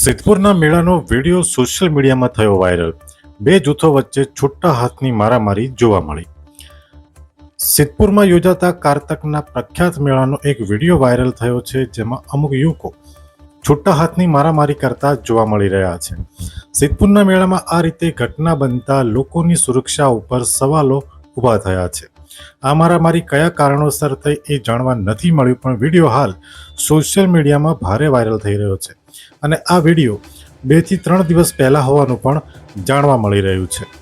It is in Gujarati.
સિદ્ધપુરના મેળાનો વીડિયો સોશિયલ મીડિયામાં થયો વાયરલ. બે જૂથો વચ્ચે છૂટા હાથની મારામારી જોવા મળી. સિદ્ધપુરમાં યોજાતા કારતકના પ્રખ્યાત મેળાનો એક વીડિયો વાયરલ થયો છે, જેમાં અમુક યુવકો છૂટા હાથની મારામારી કરતા જોવા મળી રહ્યા છે. સિદ્ધપુરના મેળામાં આ રીતે ઘટના બનતા લોકોની સુરક્ષા ઉપર સવાલો ઊભા થયા છે. આ મારામારી કયા કારણોસર થઈ એ જાણવા નથી મળ્યું, પણ વીડિયો હાલ સોશિયલ મીડિયામાં ભારે વાયરલ થઈ રહ્યો છે. અને આ વીડિયો બેથી ત્રણ દિવસ પહેલાં હોવાનું પણ જાણવા મળી રહ્યું છે.